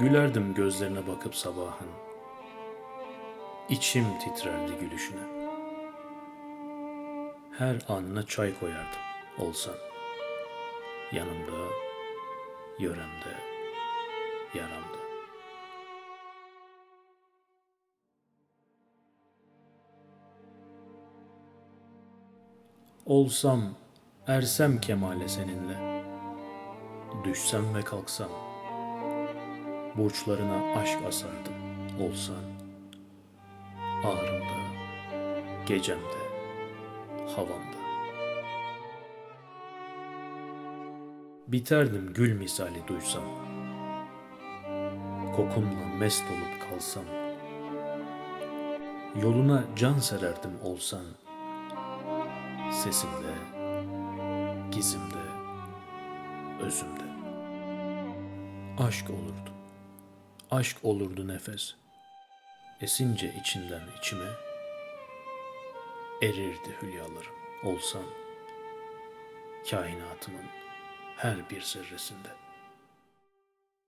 Gülerdim gözlerine bakıp sabahın. İçim titrerdi gülüşüne. Her anına çay koyardım olsan. Yanımda, yöremde, yaramda. Olsam, ersem kemale seninle. Düşsem ve kalksam. Burçlarına aşk asardım olsan. Ağrımda, gecemde, havamda. Biterdim gül misali duysam. Kokunla mest olup kalsam. Yoluna can sererdim olsan. Sesimde, gizimde, özümde. Aşk olurdu. Aşk olurdu nefes. Esince içinden içime. Erirdi hülyalarım olsan. Kainatımın her bir zerresinde.